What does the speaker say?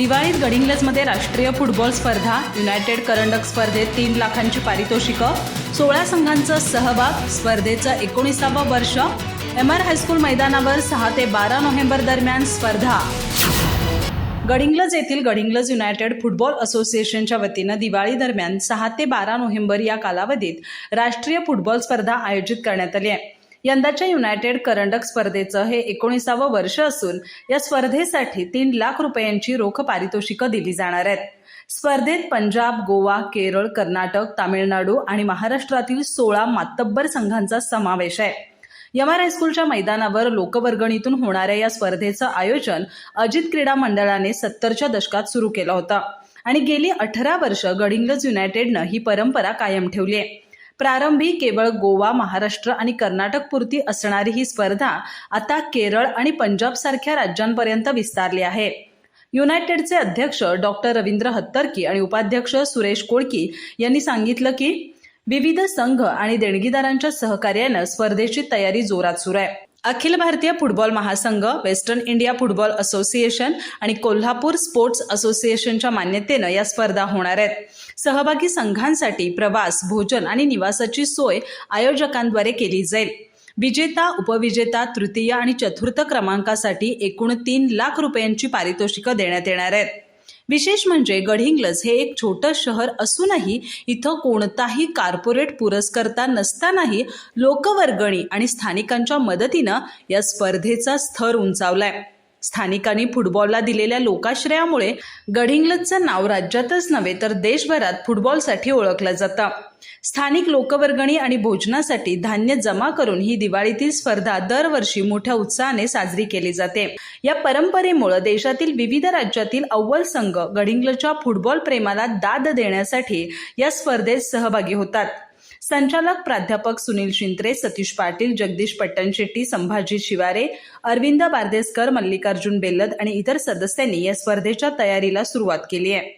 दिवाळीत गडिंग्लजमध्ये राष्ट्रीय फुटबॉल स्पर्धा युनायटेड करंडक स्पर्धेत तीन लाखांची पारितोषिकं सोळा संघांचा सहभाग स्पर्धेचं एकोणीसावं वर्ष एम आर हायस्कूल मैदानावर सहा ते बारा नोव्हेंबर दरम्यान स्पर्धा. गडिंग्लज येथील गडिंग्लज युनायटेड फुटबॉल असोसिएशनच्या वतीनं दिवाळी दरम्यान सहा ते बारा नोव्हेंबर या कालावधीत राष्ट्रीय फुटबॉल स्पर्धा आयोजित करण्यात आली आहे. यंदाच्या युनायटेड करंडक स्पर्धेचं हे एकोणीसावं वर्ष असून या स्पर्धेसाठी तीन लाख रुपयांची रोख पारितोषिकं दिली जाणार आहेत. स्पर्धेत पंजाब गोवा केरळ कर्नाटक तामिळनाडू आणि महाराष्ट्रातील सोळा मातब्बर संघांचा समावेश आहे. यमार हायस्कूलच्या मैदानावर लोकवर्गणीतून होणाऱ्या या स्पर्धेचं आयोजन अजित क्रीडा मंडळाने सत्तरच्या दशकात सुरू केलं होतं. आणि गेली अठरा वर्ष गडिंग्लज युनायटेडनं ही परंपरा कायम ठेवली आहे. प्रारंभी केवळ गोवा महाराष्ट्र आणि कर्नाटक पुरती असणारी ही स्पर्धा आता केरळ आणि पंजाब सारख्या राज्यांपर्यंत विस्तारली आहे. युनायटेडचे अध्यक्ष डॉक्टर रवींद्र हत्तरकी आणि उपाध्यक्ष सुरेश कोळकी यांनी सांगितलं की विविध संघ आणि देणगीदारांच्या सहकार्यानं स्पर्धेची तयारी जोरात सुरू आहे. अखिल भारतीय फुटबॉल महासंघ वेस्टर्न इंडिया फुटबॉल असोसिएशन आणि कोल्हापूर स्पोर्ट्स असोसिएशनच्या मान्यतेनं या स्पर्धा होणार आहेत. सहभागी संघांसाठी प्रवास भोजन आणि निवासाची सोय आयोजकांद्वारे केली जाईल. विजेता उपविजेता तृतीय आणि चतुर्थ क्रमांकासाठी एकूण तीन लाख रुपयांची पारितोषिकं देण्यात येणार आहेत. विशेष म्हणजे गडहिंग्लज हे एक छोटं शहर असूनही इथं कोणताही कार्पोरेट पुरस्कर्ता नसतानाही लोकवर्गणी आणि स्थानिकांच्या मदतीनं या स्पर्धेचा स्तर उंचावलाय. स्थानिकांनी फुटबॉलला दिलेल्या लोकाश्रयामुळे गडिंग्लजचं नाव राज्यातच नव्हे तर देशभरात फुटबॉलसाठी ओळखलं जातं. स्थानिक लोकवर्गणी आणि भोजनासाठी धान्य जमा करून ही दिवाळीतील स्पर्धा दरवर्षी मोठ्या उत्साहाने साजरी केली जाते. या परंपरेमुळे देशातील विविध राज्यातील अव्वल संघ गडिंग्लजच्या फुटबॉल प्रेमाला दाद देण्यासाठी या स्पर्धेत सहभागी होतात. संचालक प्राध्यापक सुनील शिंत्रे सतीश पाटील जगदीश पट्टणशेट्टी संभाजी शिवारे अरविंद बारदेसकर मल्लिकार्जुन बेल्लद आणि इतर सदस्यांनी या स्पर्धेच्या तयारीला सुरुवात केली आहे.